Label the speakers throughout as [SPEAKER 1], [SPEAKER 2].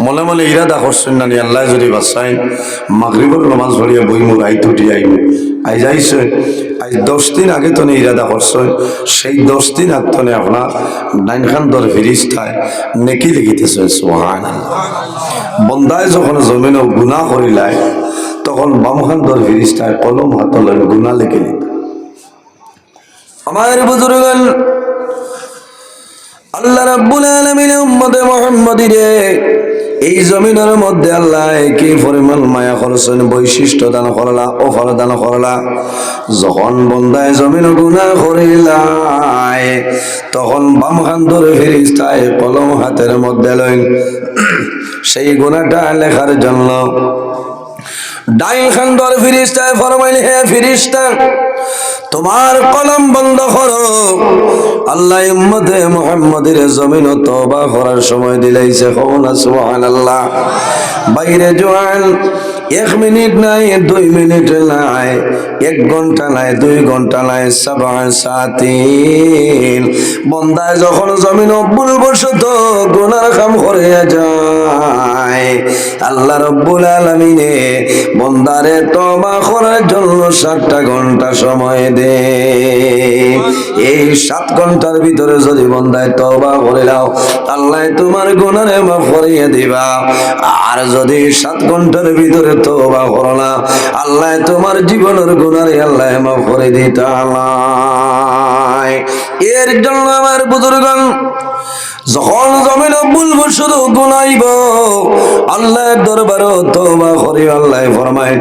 [SPEAKER 1] মনে মনে ইরাদা করছেন না আল্লাহ যদি বাসাই মাগরিবর নমাজ পড়িয়া বই আই টুটি আইব। আই যাইছে আজ দশ দিন আগে তো ইরাদা করছেন সেই দশ দিন আগ তো আপনার নাইন খান দর ফিরিস্তায় নেকি লিখিতেছে সোহান বন্দায় যখন জমিন গুণা করিলায়, তখন বামখান দর ফিরিস্তায় কলম হাত গুণা লিখে আমার বুজুর্গান আল্লাহ রাব্বুল আলামিন উম্মতে মুহাম্মাদিরে এই জমিনের মধ্যে আল্লাহ কি পরিমাণ মায়া করছেন, বৈশিষ্ট্য দান করলা, অফার দান করলা। যখন বন্দায় জমিন গুণা করিলাই তখন বাম হাত ধরে ফিরিস্তায় কলম হাতের মধ্যে লইন। সেই গুণাটা লেখার জন্য ডাইন খান ধরে ফিরিস্তায় ফরমাইল, হে ফিরিস্তা তোমার কলম বন্ধ করো। আল্লাহ উম্মতে মুহাম্মাদের জমিন তবা করার সময় দিলাইছে। সুবহানাল্লাহ। বাইরে জোয়ান, এক মিনিট নাই, দুই মিনিট নাই, এক ঘণ্টা নাই, দুই ঘণ্টা নাই সাবা সাতিন বন্দায় যখন জমিন অব্বুল বসত, গুনার কাম করে যায়। আল্লাহ রব্বুল আলমিনে বন্দারে তবা করার জন্য সাতটা ঘণ্টা সময় দে এই সাত ঘণ্টার ভিতরে যদি বন্দায় তবা করে দাও আল্লাহ তোমার গুনারে মাফ করিয়ে দিবা। আর যদি সাত ঘণ্টার ভিতরে তবা করো না, আল্লাহ তোমার জীবনের গুনারে আল্লাহ মাফ করে দিতা এর জন্য আমার বুজুর্গন যখন বলব শুধু গুনাইব। আল্লাহর দরবার তওবা করি আল্লাহ ফরমায়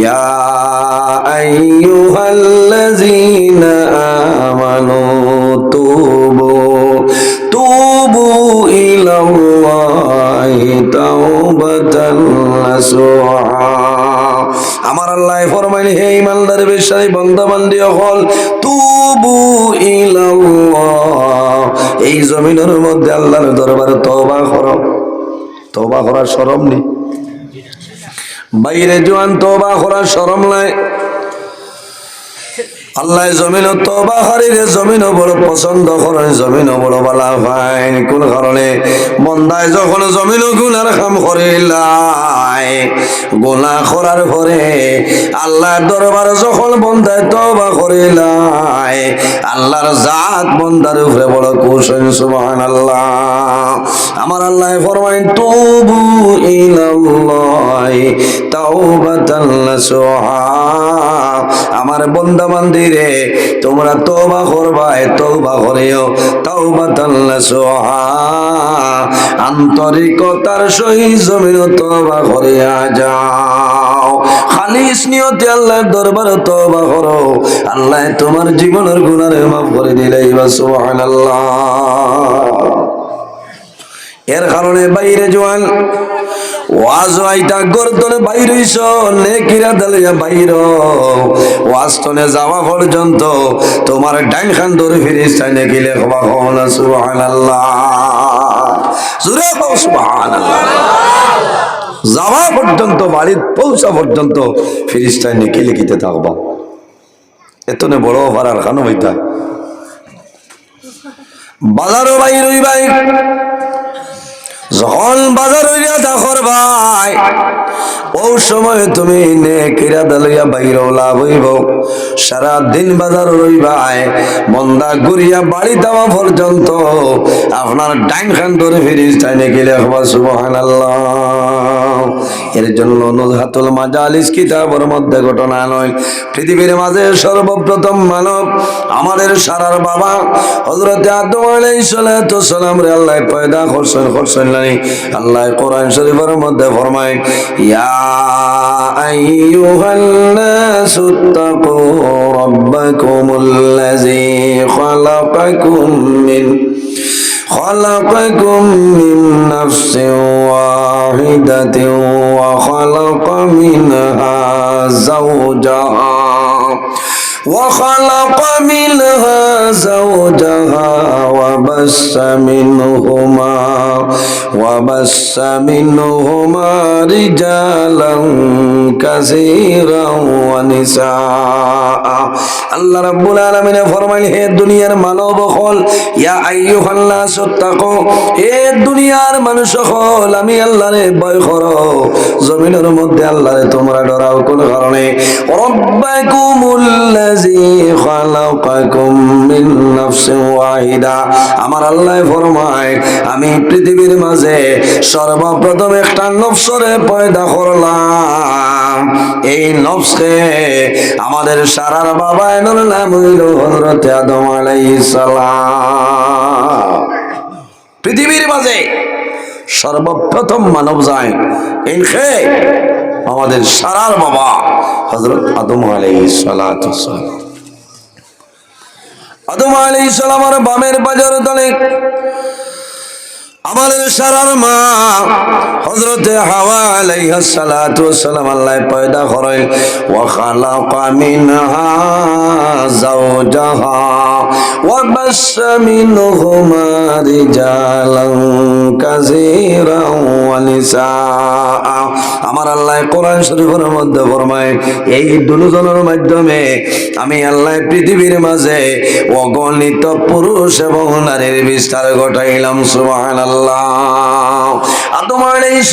[SPEAKER 1] ইয়া আইয়ুহাল্লাযীনা আমানু তুবু তুবু ইলাল্লাহি তাওবাতান নাসুহা আমার আল্লাহ ফরমাইল হে ইমানদার বিশ্বাসী বন্ধ বান্ধি হল তুবু ইলাল্লাহ এই জমিনের মধ্যে আল্লাহর দরবারে তওবা করো। তওবা করার শরম নেই। বাইরে জোয়ান তওবা করার শরম নাই। আল্লাহ জমিন তবা হারিরে জমিন বড় পছন্দ করে জমিন বড় বালা ফাইন কোন কারণে বন্দায় যখন জমিন গুনার কাম করিলাই গুনা করার পরে আল্লাহর দরবার যখন বন্দায় তবা করিলাই আল্লাহর জাত বন্দার উপরে বড় কুশন সুবহান আল্লাহ আমার আল্লাহ ফরমাইন তুবু ইলাল্লাহি তাওবাতান নাসুহা আমার বন্দা বান্দিরে তোমরা তওবা করবাই তওবা করিও। তাওবাতান নাসুহা আন্তরিকতার সহিত জমিন তওবা করিয়া যাও। খালিস নিয়তে আল্লাহর দরবারে তওবা করো। আল্লাহ তোমার জীবনের গুনারে মাফ করে দিলেই বা সুবহানাল্লাহ। এর কারণে বাইরে জোয়ান ওয়াজ আইটা গর্দনে বাইর হইছ নেকিরা দালিয়া বাইর। ওয়াজ তনে যাওয়া পর্যন্ত তোমার ডাইন খান ধরে ফিরিস চাই নেকিলে হবা হনা সুবহানাল্লাহ। জুরে হও সুবহানাল্লাহ। যাওয়া পর্যন্ত, বাড়ির পৌঁছা পর্যন্ত ফিরিস্তায় নেকি লিখিতে থাকবা। এতনে বড় ভাড়ার খানো হইতা বাজারও বাইর হইবাই। যখন বাজার হইয়া দেখর ভাই, ও সময় তুমি নে কিরা দালইয়া বাইর লাভ হইব। সারা দিন বাজার রইবাই বন্দা ঘুরিয়া বাড়ি দেওয়া পর্যন্ত আপনার ডাইন খান ধরে ফিরিস, তাই নাকি লেখবা সুবহান এর জন্য নজহাতুল মাজালিস কিতাবের মধ্যে ঘটনা নয়। পৃথিবীর মাঝে সর্বপ্রথম মানব আমাদের সারার বাবা, হযরত আদম আলাইহিস সালাম রে আল্লাহ, পয়দা করছেন করছেন নাই আল্লাহ কোরআন শরীফের মধ্যে ফরমায় ইয়া আইয়ুহান নাসু তাকু রাব্বাকুমুল্লাযী খালাকাকুম মিন خلقكم من نفس واحدة وخلق منها زوجها وخلق منها زوجها وبس منهما وبس منهما رجالا كثيرا ونساء আল্লাহ রাব্বুল আলামিন ফরমাইল হে দুনিয়ার মানব হল ইয়া আইয়ুহান নাস তাকু হে দুনিয়ার মানুষ হল আমি আল্লাহরে ভয় করো জমিনের মধ্যে আল্লাহরে তোমরা ডরাও কোন কারণে মিন নাফসিন ওয়াহিদা আমার আল্লাহ ফরমায়, আমি পৃথিবীর মাঝে সর্বপ্রথম একটা নফসরে পয়দা করলাম। এই নফসকে আমাদের সারার বাবা এনার নাম হইল হজরত আদম আলাইহিস সালাম। পৃথিবীর মাঝে সর্বপ্রথম মানব যায় এই আমাদের সারার বাবা হজরত আদম আলাইহিস সালাম। আদম আলাই সালাম আর বামের বাজার তলে আমাদের সারার মা হজরতে হাওয়া আল্লাহ পয়দা করে আমার আল্লাহ কোরআন শরীফের মধ্যে ফরমায়, এই দুজনের মাধ্যমে আমি আল্লাহ পৃথিবীর মাঝে অগণিত পুরুষ এবং নারীর বিস্তার ঘটাইলাম, সুবহানাল্লাহ। আদম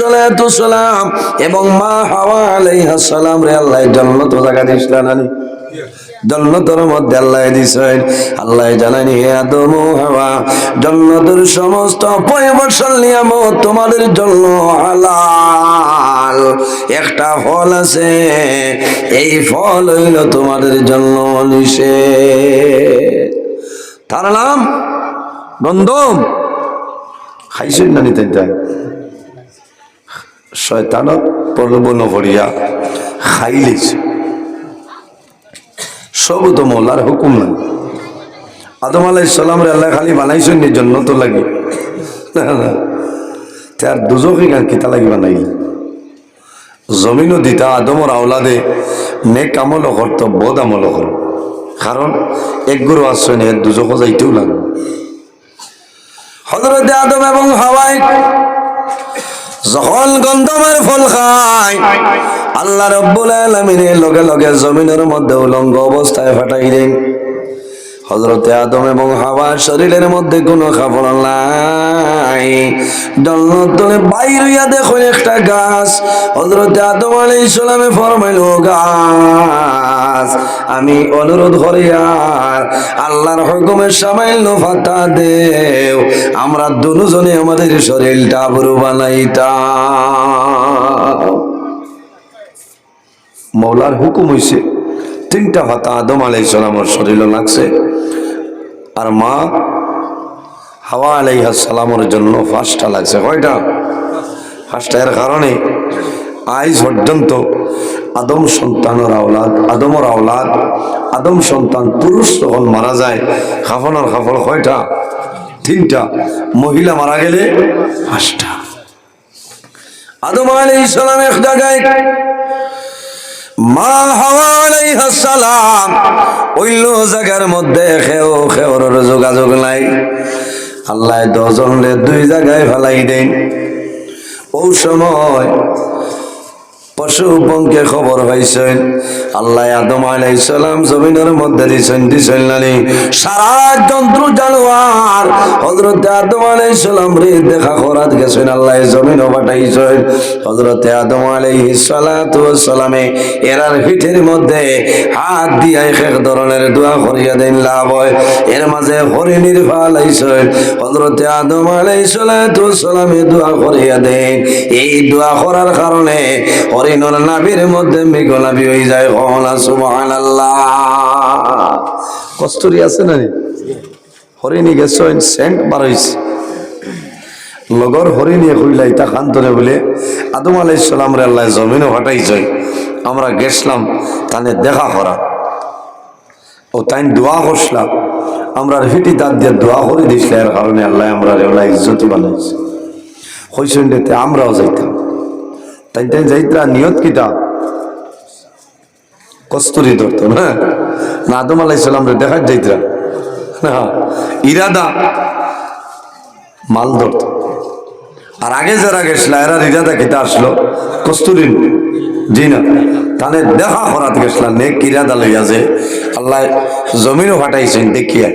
[SPEAKER 1] সালাতু সালাম এবং মা হাওয়া সালাম রে আল্লাহ জান্নাত জায়গা দিছিলেন মধ্যে আল্লাহ আল্লাহ হে আদম হাওয়া সমস্ত তোমাদের জন্য হালাল। একটা ফল আছে, এই ফল হইল তোমাদের জন্য নিষেধ। তার নাম গন্ধম খাইছেন না নিতে শয়তানত প্রলোভন করিয়া খাইলিছে। সব তো হুকুম নাই। আদম আলাই সালামরে আল্লাহ খালি বানাইছেন নি জন্য তো লাগি। তার দুজকে গান কিতা লাগি বানাই জমিনও দিতা, আদমর আওলাদে নেক আমল করত বদ আমল কর। কারণ এক গুরু আসছেন এর দুজক যাইতেও লাগবে। হজরত আদম এবং হাওয়াই যখন গন্ধমের ফল খায়, আল্লাহ রব্বুল আলমিনের লগে লগে জমিনের মধ্যে উলঙ্গ অবস্থায় ফাটাই দেন হজরতে আদম এবং হাওয়ার শরীরের মধ্যে কোনো খাবার নাই। দলে বাইর হইয়া দেখো একটা গাছ। হজরতে আদম আলাই ইসলামে ফরমাইল গাছ, আমি অনুরোধ করি আর আল্লাহর হুকুমের সামাইল ফাতা দেও। আমরা দুজনে আমাদের শরীরটা বুড়ো বানাইতাম। মৌলার হুকুম হইছে তিনটা ভাতা আদম আলাইসালামের শরীরে লাগছে। আর মা হাওয়া আলাইহাসালামের জন্য ফার্স্টটা লাগছে। কয়টা? ফার্স্টটা এর কারণে আইজ পর্যন্ত আদম সন্তানের আওলাদ, আদমর আওলাদ, আদম সন্তান পুরুষ যখন মারা যায় খাফনের খাফল কয়টা? তিনটা। মহিলা মারা গেলে পাঁচটা। আদম আলাইহিস সালাম এক জায়গায় মা হাওয়া আলাইহিস সালাম। ওইল জায়গার মধ্যে খেও, খেওর যোগাযোগ নাই। আল্লাহ দশজন দুই জায়গায় ফেলাই দেন। ও সময় পশু পঙ্কে খবর পাইছেন। আল্লাহ আদম আলাই সালাম জমিনের মধ্যে দিছেন দিছেন নানি সারা যন্ত্র জানোয়ার। হজরত আদম আলাই সালাম রে দেখা করাত গেছেন, আল্লাহ জমিন পাঠাইছেন। হজরত আদম আলাই সালাতু সালামে এরার পিঠের মধ্যে হাত দিয়ে এক ধরনের দোয়া করিয়া দেন, লাভ হয়। এর মাঝে হরিণীর ফাল আইছেন হজরত আদম আলাই সালাতু সালামে দোয়া করিয়া দেন। এই দোয়া করার কারণে হরিণর মধ্যে মৃগনাভি হয়ে যায়। কমলা সুবহান কস্তুরি আছে না? হরিণী গেছেন সেন্ট বার হয়েছে লগর হরিণী হইলাই তা খান্তনে বলে, আদম আলাই সালাম রে আল্লাহ, জমিনও হটাইছে আমরা গেছিলাম তানে দেখা করা। ও তাই দোয়া করছিলাম আমরা হিটি তার দিয়ে দোয়া করে দিছিল, এর কারণে আল্লাহ আমরা রেওলা ইজ্জত বানাইছে। হইছেন আমরাও যাইতাম। তাই তাই যাইতরা নিয়ত কিতা কস্তুরি ধরতো না? না, আদম আলাইসালাম রে দেখার যাইতরা ইরাদা, মাল ধরতো আর আগে যারা গেছিল এরা ইরাদা খেতে আসলো? কস্তুরি জি না, তাহলে দেখা হরাত গেছিলাম নে লইয়া যে আল্লাহ জমিনও ফাটাইছেন, দেখিয়া।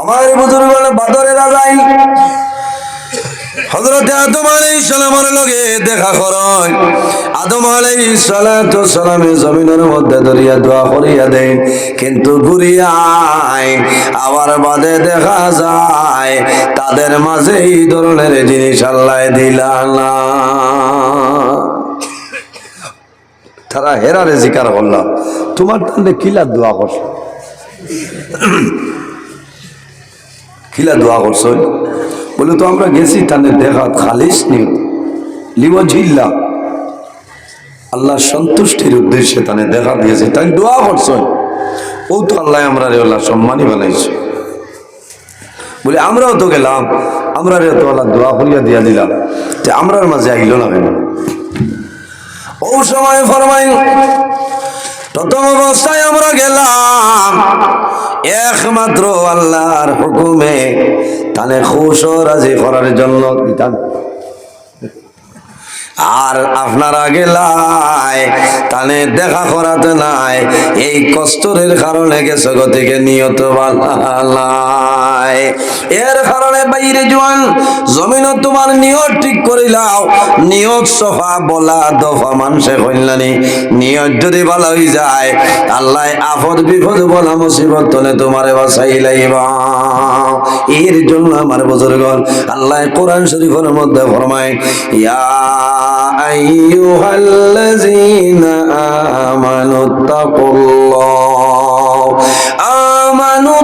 [SPEAKER 1] আমার বুজুর্গ বাদরে রাজাই হজরত আদম আলাইহিস সালামের লগে দেখা করয়। আদম আলাইহিস সালাতু সালামে জমিনের মধ্যে দরিয়া দোয়া করিয়া দেন কিন্তু ঘুরিয়ায় আবার বাদে দেখা যায়, তাদের মাঝে এই ধরনের জিনিস আল্লাহ দিলা তারা হেরারে জিকার করল, তোমার তাহলে কিলা দোয়া করছ? কিলা দোয়া করছ? বলে, তো আমরা গেছি তাহলে দেখা খালিস লিব ঝিল্লা। আল্লাহ সন্তুষ্টির উদ্দেশ্যে তানে দেখা দিয়েছে তাই দোয়া করছ ও তো আল্লাহ আমরা রে আল্লাহ সম্মানই বানাইছে। বলে, আমরাও তো গেলাম। আমরা রে তো আল্লাহ দোয়া করিয়া দিয়া দিলাম। যে আমরার মাঝে আইল না ও সময় ফরমাইল। প্রথম অবস্থায় আমরা গেলাম। একমাত্র আল্লাহর হুকুমে। তানে খুশ রাজি করার জন্য আর গেলাই তানে দেখা করাতে নাই। এই কষ্টরের কারণে গেছে গতিকে নিয়ত বানালাই এর কারণে বাইরে জোয়ান জমিন তোমার নিয়ত ঠিক করে লাও নিয়ত সফা বলা দফা মানুষে কইলানি নিয়ত যদি ভালো হয়ে যায়, আল্লাহ আফদ বিপদ বলা মুসিবত তলে তোমারে বাসাইলাইবা এর জন্য আমার বুজুর্গন আল্লাহ কোরআন শরীফের মধ্যে ফরমায়, ইয়া আইয়ুহাল্লাযীনা آمنوا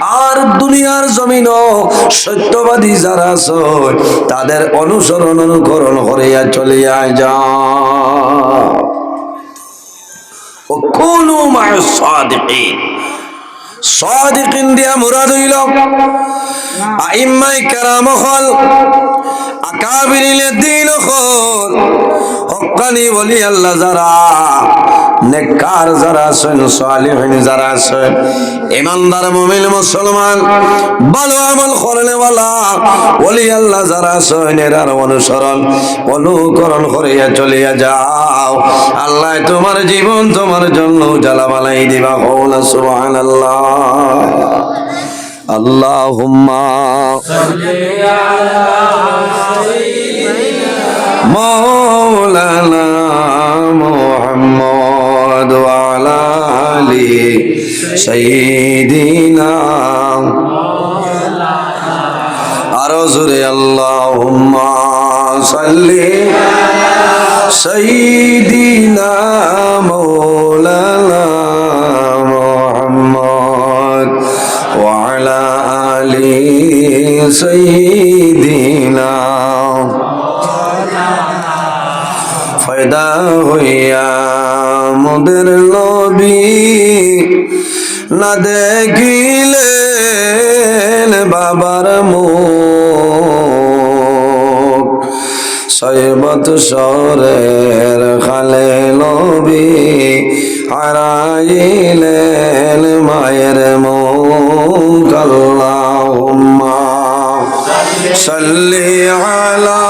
[SPEAKER 1] আর দুনিয়ার জমিন সত্যবাদী যারা সই তাদের অনুসরণ অনুকরণ করিয়া চলিয়া যা। সাদিকিন। দিয়া মুরাদ হল দিন হল। বলি আল্লাহ যারা নেককার যারা আছেন, সালেহীন যারা আছেন, ইমানদার মুমিন মুসলমান, ভালো আমল করলে ওয়ালা ওলি আল্লাহ যারা আছেন, এরার অনুসরণ, অনুকরণ করিয়া চলিয়া যাও। আল্লাহ তোমার জীবন তোমার জন্য জ্বালা বালাই দিবা হল সুবহানাল্লাহ। আল্লাহুম্মা সাল্লি আলা সাইদিনা। আরও জোরে আল্লাহ সাল্লি সাইদিনা মৌলানা হইয়া মোদের নবী না দেখিলেন বাবার সৈবত সরের খালে লবি হারাইলেন মায়ের মুখ। আল্লাহুম্মা সাল্লি আলা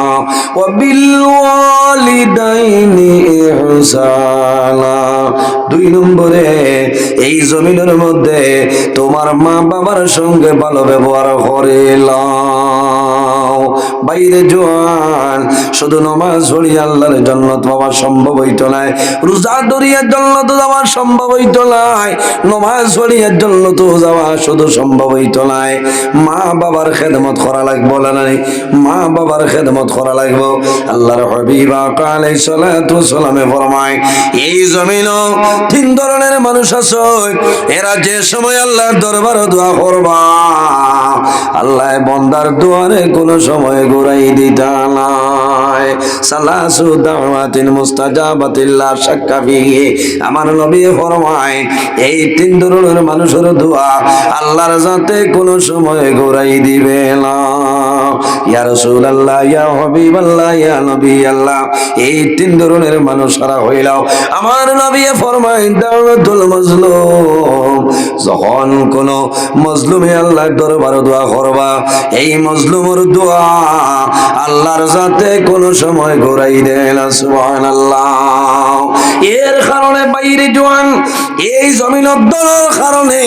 [SPEAKER 1] দুই নম্বরে, এই জমিনের মধ্যে তোমার মা বাবার সঙ্গে ভালো ব্যবহার করিলাম বাইরে জোয়ান, শুধু নমাজ পড়ি আল্লাহর জন্য আমার সম্ভব হইতো নাই। রোজা দরিয়ার জন্য তো যাওয়া সম্ভব হইতো নাই। নমাজ পড়িয়ার জন্য তো যাওয়া শুধু সম্ভব হইতো নাই। মা বাবার খেদমত করা লাগবো না মা বাবার খেদমত করা লাগবো। আল্লাহর হবিবা কালে সালাতু সালামে ফরমায়, এই জমিন তিন ধরনের মানুষ আছে, এরা যে সময় আল্লাহর দরবারে দোয়া করবা, আল্লাহ বন্দার দুয়ারে কোনো সময় দিতা নাই। সালাসু দাওয়াতিন আমার নবী ফরমায়, এই তিন ধরনের মানুষের দোয়া আল্লাহর যাতে কোনো সময় ঘুরাই দিবে না। ইয়া রাসূলুল্লাহ, ইয়া নবী আল্লাহ এই যখন কোন মজলুমে দোয়া করবা, এই দোয়া আল্লাহর যাতে কোন সময় দেয় এর কারণে বাইরে জোয়ান, এই জমিন কারণে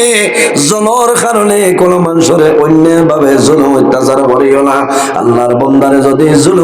[SPEAKER 1] কারণে কোন মানুষের অন্য ভাবে জুলুম অত্যাচার করিও না। আল্লাহর বন্দারে যদি জুলুম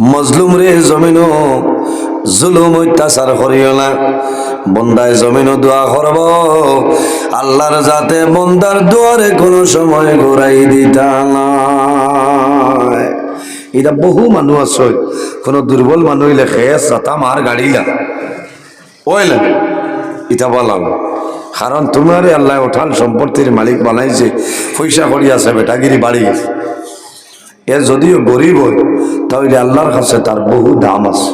[SPEAKER 1] মজলুম রে জমিনও জুলুম অত্যাচার করিও না। বন্দায় জমিনও দোয়া করব, আল্লাহর যাতে বন্দার দুয়ারে কোনো সময় ঘুরাই দিতা এটা বহু মানুষ আছে, কোনো দুর্বল মানুষ খেয়ে চাতা মার গাড়িলা ওইলে এটা বলাম কারণ তোমার আল্লাহ ওঠান সম্পত্তির মালিক বানাইছে পয়সা করি আছে বেটাগিরি বাড়ি গেছে এ যদিও গরিব হয়, তাহলে আল্লাহর কাছে তার বহু দাম আছে।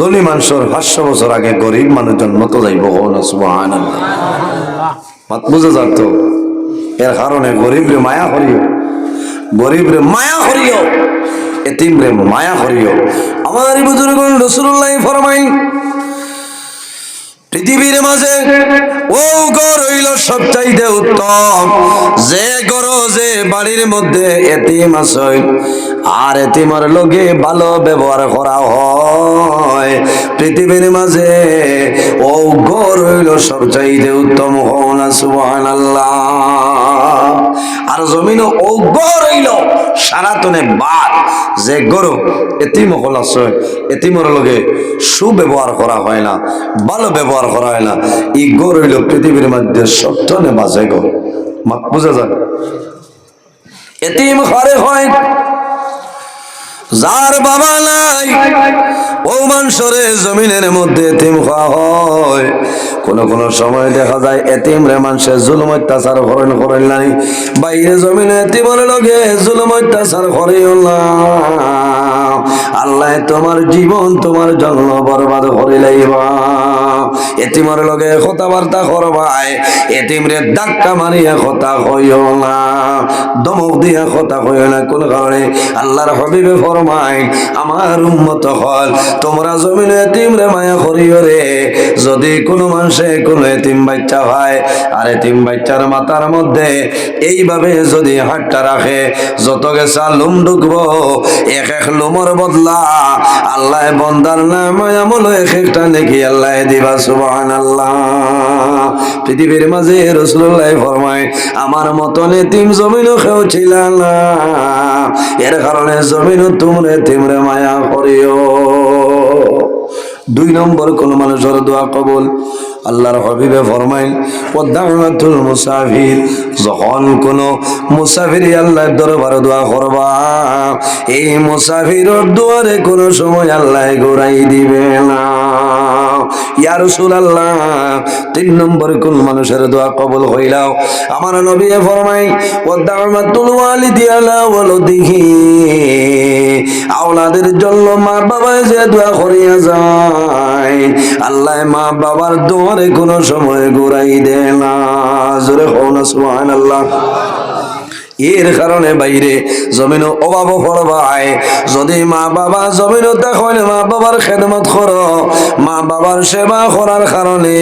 [SPEAKER 1] দলি মানুষের পাঁচশো বছর আগে গরিব মানুষ জন্ম তো যাইব মাত বুঝে যাত এর কারণে গরিব রে মায়া করিও গরিব রে মায়া করিও এতিম রে মায়া করিও। আমার বুজুর্গ রসুল্লাহ ফরমাই পৃথিবীর মাঝে ও গর হইল সবচাইতে উত্তম। যে গর যে বাড়ির মধ্যে এতিম আছে, আর এতিমার লোকে ভালো ব্যবহার করা হয়। পৃথিবীর মাঝে ও গর হইল সবচাইতে উত্তম হন সুবহান আর জমিন ও সুব্যবহার করা হয় না ভালো ব্যবহার করা হয় না, ই গর হইল পৃথিবীর মধ্যে সত্যনে বাজে গো বুঝা যায় এতিম ঘরে হয় যার বাবা নাই, ও মানুষরে জমিনের মধ্যে এতিম খাওয়া হয়। কোন কোন সময় দেখা যায় এতিম রে মানুষের জুলুম অত্যাচার করেন করেন নাই। বাইরে জমিনে এতিমর লগে জুলুম অত্যাচার করেও না। আল্লাহ তোমার জীবন, তোমার জন্ম বরবাদ করে লাইবা। এতিমর লগে কথাবার্তা করবাই এতিমরে ধাক্কা মারিয়া কথা হইও না দমক দিয়া কথা হইও না। কোন কারণে আল্লাহর হবিবে ফরমাই আমার উম্মত হল, তোমরা জমিনে এতিমরে মায়া করিও রে। যদি কোনো মানুষে কোনো এতিম বাচ্চা হয়, আর এতিম বাচ্চার মাথার মধ্যে এইভাবে যদি হাতটা রাখে, যত গেছা লুম ঢুকবো, এক এক লুমর বদলা আল্লাহ বন্দার নাম আমল এক একটা নাকি আল্লাহ দিবা সুবহান আল্লাহ পৃথিবীর মাঝে রসুল্লাহ ফরমায়, আমার মতন এতিম জমিনও কেউ ছিল না। এর কারণে জমিনও তোমরে তিমরে মায়া করিও। দুই নম্বর কোন মানুষের দোয়া কবুল। আল্লাহর হবিবে ফরমাইন ও দাওয়াতুল মুসাফির যখন কোন মুসাফির আল্লাহর দরবারে দোয়া করবা, এই মুসাফিরের দুয়ারে কোন সময় আল্লাহ ঘুরাই দিবে না। ইয়া নম্বর কোন দোয়া আওলাদের জন্য মা বাবা যে দোয়া করিয়া যায়, আল্লাহ মা বাবার দোয়ারে কোনো সময় ঘুরাই দেয় না। সুবহানাল্লাহ। এর কারণে বাইরে জমিন অভাব পড়বাই যদি মা বাবা জমিন মা বাবার খেদমত করো, মা বাবার সেবা করার কারণে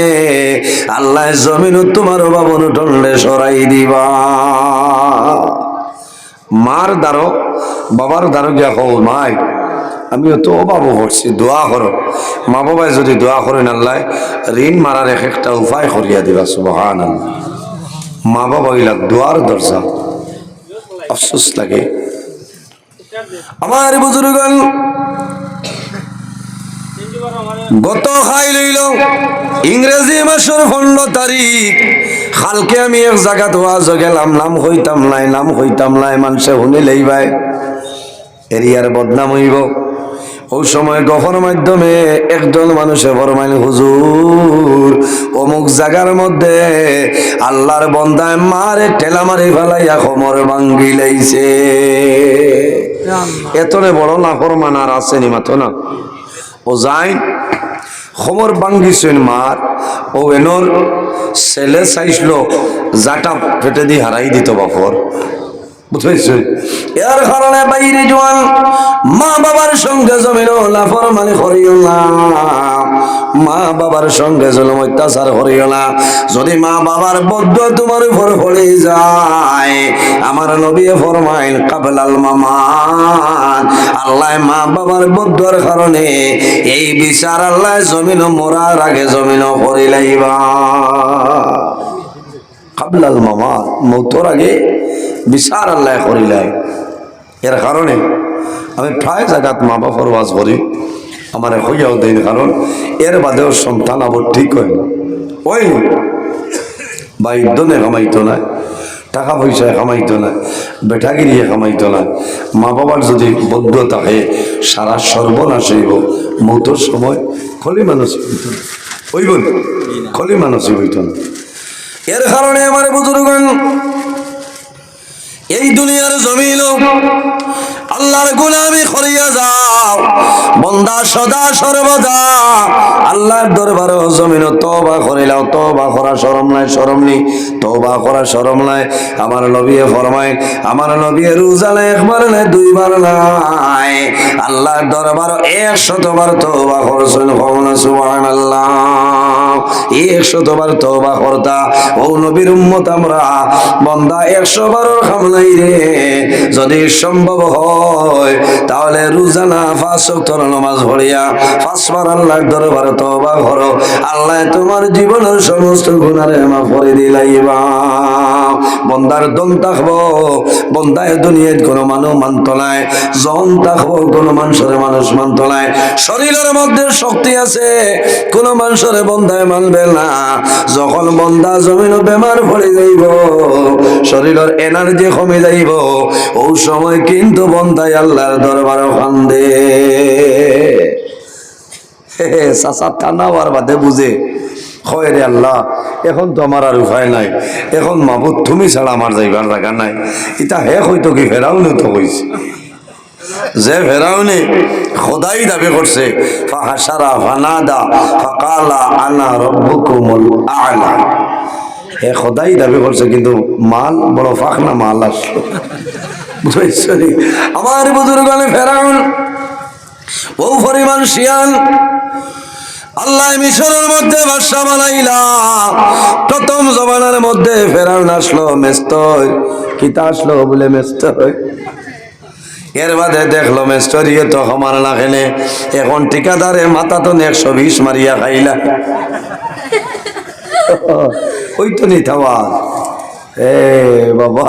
[SPEAKER 1] আল্লাহ জমিন তোমার অভাব অনুটন্ডে সরাই দিবা। মার দ্বারো বাবার দ্বারো গিয়া হও মাই আমিও তো অভাব করছি দোয়া করো। মা বাবাই যদি দোয়া করেন আল্লাহ, ঋণ মারার এক একটা উপায় করিয়া দিবা সুবহান মা বাবা গিলা দোয়ার দরজা। আফসোস লাগে। আমার বুজুর্গন গত খাই লইল ইংরেজি মাসের পনেরো তারিখ। কালকে আমি এক জায়গাত ওয়াজ গেলাম নাম হইতাম নাই নাম হইতাম নাই মানুষে শুনি লইবাই। এরিয়ার বদনাম হইব। ওই সময় গহর মাধ্যমে একজন মানুষে ফরমাইল হুজুর অমুক জায়গার মধ্যে আল্লাহর বন্দায় মারে ঠেলা মারি ফেলাইয়া খমর ভাঙ্গি লাইছে এতনে বড় না ফরমান আর আসেনি মাথো না। ও যাই খবর ভাঙ্গিছেন মার ও এনর ছেলে চাইছিল জাটা ফেটে দিয়ে হারাই দিত বাপর। মা মা না। যদি মা বাবার বদ্ধ তোমার উপর পড়ে যায়, আমার নবী ফরমাইল, কাবলাল মামান আল্লাহ মা বাবার বদ্ধর কারণে এই বিচার আল্লাহ জমিন মরার আগে জমিন করিলাইবা। কাবলাল মামা মৌতর আগে বিচার আল্লাহ করিলাই এর কারণে আমি প্রায় জায়গাত মা বাবার ওয়াজ করি আমার হইয়াও দিন কারণ এর বাদেও সন্তান আবার ঠিক হয়। ওই বা ইদ্ধনে কামাইতো না টাকা পয়সায় কামাইতো না বেটাগিরিয়ে কামাইতো না মা বাবার যদি বদ্ধ থাকে সারা সর্বনাশ হইব মৌতর সময় খলি মানুষ হইত না হইব না? খলি মানুষই হইত না এর কারণে আমার বুজুর্গন এই দুনিয়ার জমিন আল্লাহর গুলামি করিয়া যাও। বন্দা সদা সর্বদা আল্লাহর দরবার জমিন তবা করিলাও তবা করা শরম নাই, শরম নি তবা করা শরম নাই। আমার নবীয়ে ফরমায়, আমার নবীয়ে রোজালে একবার নাই, দুইবার নাই। আল্লাহর দরবার একশতবার তবা করছেন ভবনা সুবহান আল্লাহ একশতবার তবা করতা। ও নবীর উম্মত আমরা, বন্দা একশো বারোর খামলাই রে। যদি সম্ভব হয় তাহলে রোজানা পাঁচ তোর নামাজ ভরিয়া পাঁচবার আল্লাহর দরবারে তবা করো। আল্লাহ তোমার জীবনের সমস্ত গুণারে মা করে দিলাইবা বন্দার দম থাকব, বন্দায় দুনিয়ার কোনো মানুষ মানত নাই জন থাকব, কোনো মানুষের মানুষ মানত নাই শরীরের মধ্যে শক্তি আছে, কোনো মানুষের বন্দায় মানবে না। যখন বন্দা জমিন বেমার পড়ে যাইব, শরীরের এনার্জি কমে যাইব ও সময় কিন্তু বন্দায় আল্লাহর দরবার খান্দে চাচা হওয়ার বাদে বুঝে। হয় রে আল্লাহ, এখন তো আমার আর উপায় নাই। এখন মাবুদ, তুমি ছাড়া আমার যাইবার জায়গা নাই। ইটা হে হয়তো কি ফেরাউনি তো কইছে। যে ফেরাউনি খোদাই দাবি করছে ফাহাসারা ফানাদা ফাকালা আনা রব্বুকুমুল আলা। হে, খোদাই দাবি করছে, কিন্তু মাল, বড় ফাঁকনা মাল আসলো। বুঝেছ নি? আমার বুজুর্গ ফেরাউন ও পরিমাণ শিয়াল, আল্লাহ মিশরের মধ্যে বাসা বানাইলা। প্রথম জমানার মধ্যে ফেরাউন আসলো মেস্তই কিতা আসলো বলে মেস্তই এর বাদে দেখল মেস্তরিয়ে তো সমান লাখেনে এখন ঠিকাদারে মাথা তো একশো বিশ মারিয়া খাইলা। ওই তো নিথাওয়া এ বাবা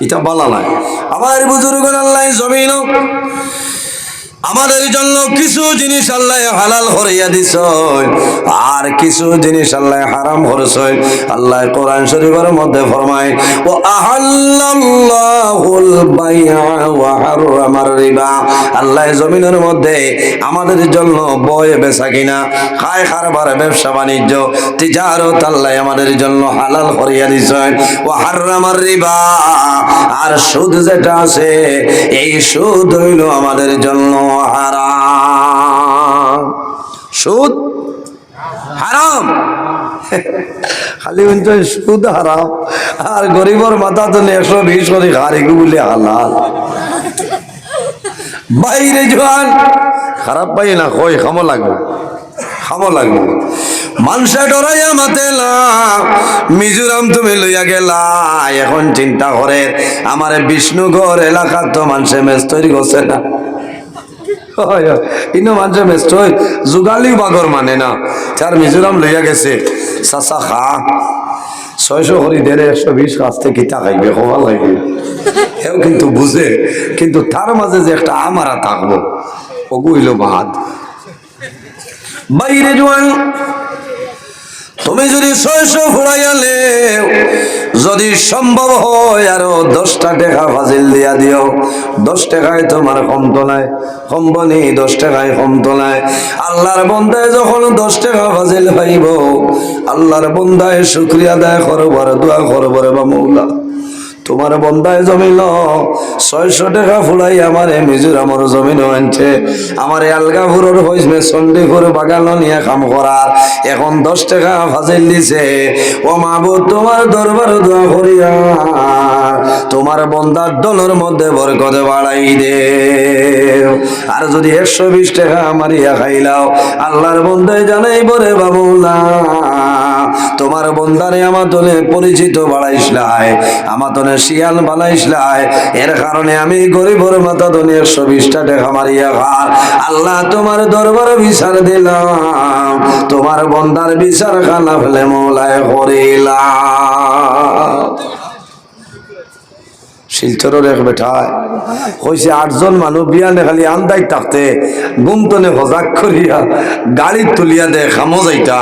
[SPEAKER 1] এটা বলা লাগে আমার বুজুর্গ আল্লাহ জমিন আমাদের জন্য কিছু জিনিস আল্লাহ হালাল করিয়া দিছ আর কিছু জিনিস আল্লাহ হারাম করেছ আল্লাহ কোরআন শরীফের মধ্যে ফরমায়, ও আহাল্লাহুল আল্লাহ জমিনের মধ্যে আমাদের জন্য বয় বেচা কিনা, খায় খারবার ব্যবসা বাণিজ্য, তিজারত আল্লাহ আমাদের জন্য হালাল করিয়া দিছেন। ও হারামার রিবা। আর সুদ যেটা আছে, এই সুদ হইল আমাদের জন্য হারাম। সুদ হারাম। খালি বলছে সুদ হারাম। আর গরিবর মাথা তো একশো বিশ করে হারিগু বলে হালাল। বাইরে জোয়ান, খারাপ পাই না, কই, খামো লাগবে। খামো লাগবে। মানুষে ডরাইয়া মাতেলা মিজোরাম তুমি লইয়া গেলা। এখন চিন্তা করে, আমার বিষ্ণুগড় এলাকার তো মানুষে মেস তৈরি করছে না। হয়। ইনো মানুষে ব্যস্ত মানে না। চার মিজোরাম লইয়া গেছে। চাচা খা। ছয়শো করি দেড় একশো বিশ কাছতে কিতা খাইবে খোয়া লাগবে এও কিন্তু বুঝে কিন্তু তার মাঝে যে একটা আমারা থাকব ওগু হইল বাইরে জোয়ান তুমি যদি ছয়শো আলে যদি সম্ভব হয় আরও দশটা টাকা ফাজিল দিয়া দিও। দশ টাকায় তোমার কমতো নাই কমবনি দশ টাকায় কমতো নাই। আল্লাহর বন্দায় যখন দশ টাকা ফাজিল পাইব আল্লাহর বন্দায় শুক্রিয়া দেয় করবার, দোয়া করবার বা মৌলা। তোমার বন্দায় জমিল। ছয়শো টাকা ফুলাই আমার মিজোরামর জমিন আনছে। আমার আলগাপুরের হয়েছে চণ্ডীপুর বাগান নিয়ে কাম করার। এখন দশ টাকা ফাজিল দিছে। ও মাবু তোমার দরবার দোয়া করিয়া তোমার বন্দার দলের মধ্যে বরকতে বাড়াই দে। আর যদি একশো বিশ টাকা মারিয়া খাইলাও, আল্লাহর বন্দায় জানাই বরে বাবুলা তোমার বন্দারে আমাতনে পরিচিত বাড়াইস লাই, আমার আমাতনে শিয়াল বানাইসলাই এর কারণে আমি গরিবর মাথা ধনে একশো বিশটা মারিয়া খার আল্লাহ তোমার দরবার বিচার দিলাম, তোমার বন্দার বিচার খানা ফেলে মৌলায় করিলাম। শিলচরের এক বেঠায় কইছে, আটজন মানুষ বিয়ানে খালি আন্দাই থাকতে গুমতনে হজাক করিয়া গাড়ি তুলিয়া দে, খামো যাইতা,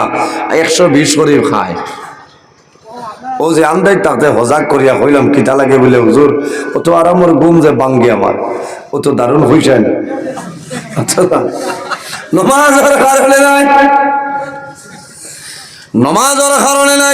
[SPEAKER 1] একশো বিশ খায়। ও যে আন্দাই থাকতে হজাক করিয়া কইলাম, কিতা লাগে বলে হুজুর ও তো আর আমার গুম যে বাঙ্গি আমার ও তো দারুণ হইছে না নমাজের কারণে নাই। নমাজের কারণে নাই।